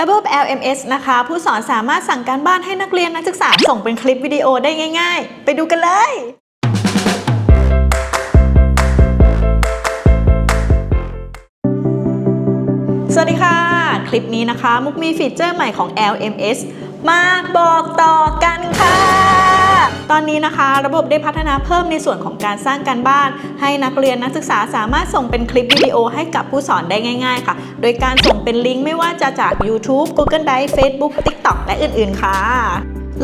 ระบบ LMS นะคะ ผู้สอนสามารถสั่งการบ้านให้นักเรียนนักศึกษาส่งเป็นคลิปวิดีโอได้ง่าย ๆ ไปดูกันเลยสวัสดีค่ะ คลิปนี้นะคะ มุกมีฟีเจอร์ใหม่ของ LMS มาบอกต่อ อนนี้นะคะ ระบบได้พัฒนาเพิ่มในส่วนของการสร้างการบ้าน ให้นักเรียนนักศึกษาสามารถส่งเป็นคลิปวิดีโอให้กับผู้สอนได้ง่ายๆ ค่ะ โดยการส่งเป็นลิงก์ไม่ว่าจะจาก YouTube Google Drive Facebook TikTok และอื่นๆ ค่ะ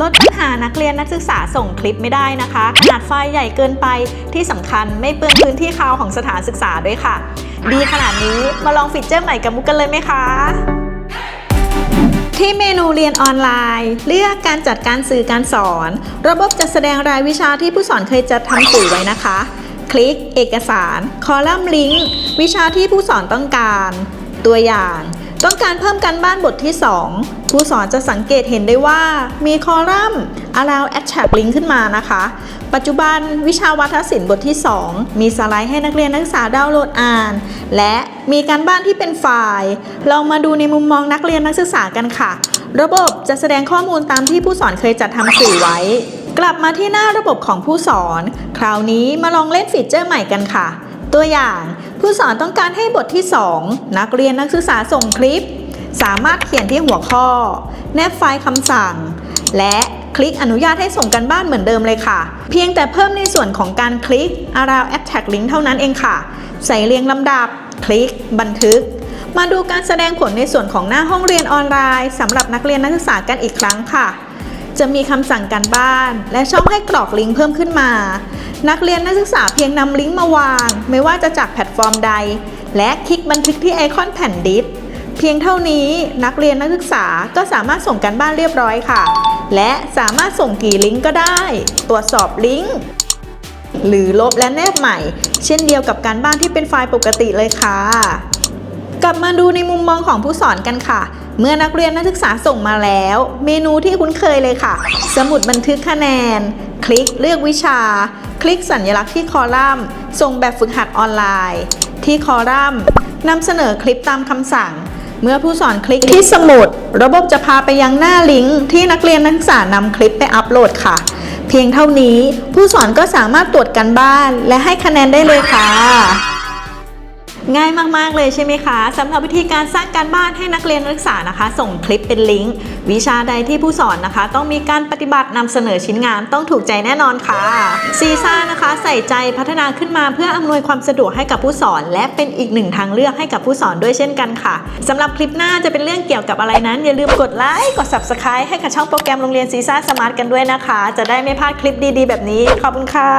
ลดปัญหานักเรียนนักศึกษาส่งคลิปไม่ได้นะคะขนาดไฟล์ใหญ่เกินไปที่สำคัญไม่เปลืองพื้นที่คาวของสถานศึกษาด้วยค่ะ ดีขนาดนี้มาลองฟีเจอร์ใหม่กับมุกกันเลยไหมคะ ที่เมนูเรียนออนไลน์ เลือกการจัดการสื่อการสอน ระบบจะแสดงรายวิชาที่ผู้สอนเคยจัดทำสื่อไว้นะคะ คลิก เอกสาร คอลัมน์ลิงก์ วิชาที่ผู้สอนต้องการ ตัวอย่าง ต้องการเพิ่มการบ้านบทที่ 2 ผู้สอนจะสังเกตเห็นได้ว่ามีคอลัมน์ allow attach link ขึ้นมานะคะ ปัจจุบันวิชาวัฒนศิลป์บทที่ 2 มีสไลด์ให้นักเรียนนักศึกษาดาวน์โหลดอ่าน และมีการบ้านที่เป็นไฟล์ ลองมาดูในมุมมองนักเรียนนักศึกษากันค่ะ ระบบจะแสดงข้อมูลตามที่ผู้สอนเคยจัดทำสื่อไว้ กลับมาที่หน้าระบบของผู้สอน คราวนี้มาลองเล่นฟีเจอร์ใหม่กันค่ะ ตัวอย่างผู้สอนต้องการให้บทที่ 2 นักเรียนนักศึกษาส่งคลิป สามารถเขียนที่หัวข้อ แนบไฟล์คำสั่ง และคลิกอนุญาตให้ส่งกันบ้านเหมือนเดิมเลยค่ะ เพียงแต่เพิ่มในส่วนของการคลิก allow attach link เท่านั้นเองค่ะ ใส่เรียงลำดับ คลิก บันทึก มาดูการแสดงผลในส่วนของหน้าห้องเรียนออนไลน์สำหรับนักเรียนนักศึกษากันอีกครั้งค่ะ จะมีคำสั่งการบ้าน และช่องให้กรอกลิงก์เพิ่มขึ้นมา นักเรียนนักศึกษาเพียงนำลิงก์มาวาง ไม่ว่าจะจากแพลตฟอร์มใด และคลิกบันทึกที่ไอคอนแผ่นดิส เพียงเท่านี้นักเรียนนักศึกษาก็สามารถส่งกันบ้านเรียบร้อยค่ะ และสามารถส่งกี่ลิงก์ก็ได้ ตรวจสอบลิงก์หรือลบและแนบใหม่ เช่นเดียวกับการบ้านที่เป็นไฟล์ปกติเลยค่ะ กลับมาดูในมุมมองของผู้สอนกันค่ะ เมื่อนักเรียนนักศึกษาส่งมาแล้ว เมนูที่คุ้นเคยเลยค่ะ สมุดบันทึกคะแนน คลิกเลือกวิชา คลิกสัญลักษณ์ที่คอลัมน์ ส่งแบบฝึกหัดออนไลน์ ที่คอลัมน์นำเสนอคลิปตามคำสั่ง เมื่อผู้สอนคลิกที่สมุด ระบบจะพาไปยังหน้าลิงก์ที่นักเรียนนักศึกษานำคลิปไปอัปโหลดค่ะ เพียงเท่านี้ผู้สอนก็สามารถตรวจกันบ้าน และให้คะแนนได้เลยค่ะ ง่ายมาก ๆ เลยใช่ไหมคะสำหรับวิธีการสร้างการบ้านให้นักเรียนนักศึกษานะคะ ส่งคลิปเป็นลิงก์ วิชาใดที่ผู้สอนนะคะ ต้องมีการปฏิบัตินำเสนอชิ้นงานต้องถูกใจแน่นอนค่ะซีซ่านะคะ ใส่ใจพัฒนาขึ้นมาเพื่ออำนวยความสะดวกให้กับผู้สอน และเป็นอีกหนึ่งทางเลือกให้กับผู้สอนด้วยเช่นกันค่ะสำหรับคลิปหน้าจะเป็นเรื่องเกี่ยวกับอะไรนั้น อย่าลืมกดไลค์กด s u b สไครต์ให้กับช่องโปรแกรมโรงเรียนซีซ่าสมาร์ทกันด้วยนะคะ จะได้ไม่พลาดคลิปดีๆ แบบนี้ขอบคุณค่ะ